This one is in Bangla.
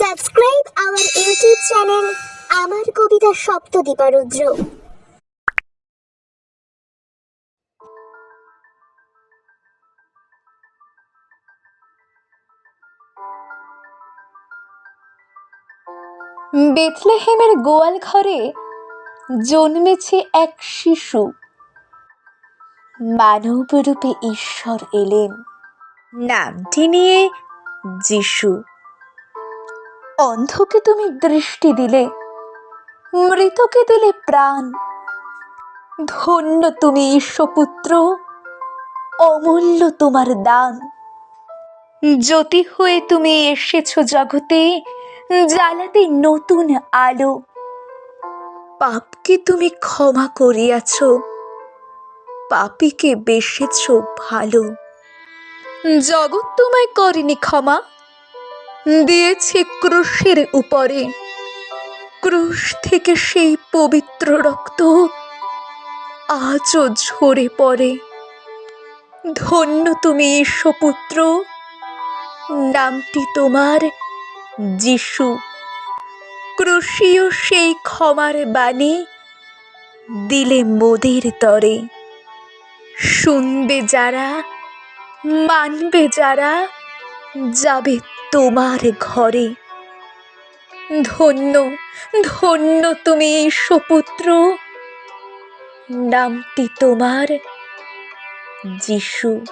Subscribe our YouTube চ্যানেল আমার কবিতা সপ্তদীপারুদ্র বেথলেহেমের গোয়াল ঘরে জন্মেছে এক শিশু। মানবরূপে ঈশ্বর এলেন। নামটি নিয়ে যিশু। অন্ধকে তুমি দৃষ্টি দিলে, মৃতকে দিলে প্রাণ। ধন্য তুমি ঈশ্বপুত্র অমূল্য তোমার দান। জ্যোতি হয়ে তুমি এসেছ জগতে, জ্বালাতে নতুন আলো। পাপকে তুমি ক্ষমা করিয়াছ, পাপীকে বেসেছ ভালো। জগৎ তোমায় করেনি ক্ষমা। দিয়েছে ক্রুশের উপরে। ক্রুশ থেকে সেই পবিত্র রক্ত আজও ঝরে পড়ে। ধন্য তুমি ঈশ্বপুত্র নামটি তোমার যিশু। ক্রুশীয় সেই ক্ষমার বাণী দিলে মোদের তরে। শুনবে যারা, মানবে যারা, যাবে তোমার ঘরে। ধন্য ধন্য তুমি সুপুত্র। নামটি তোমার যিশু।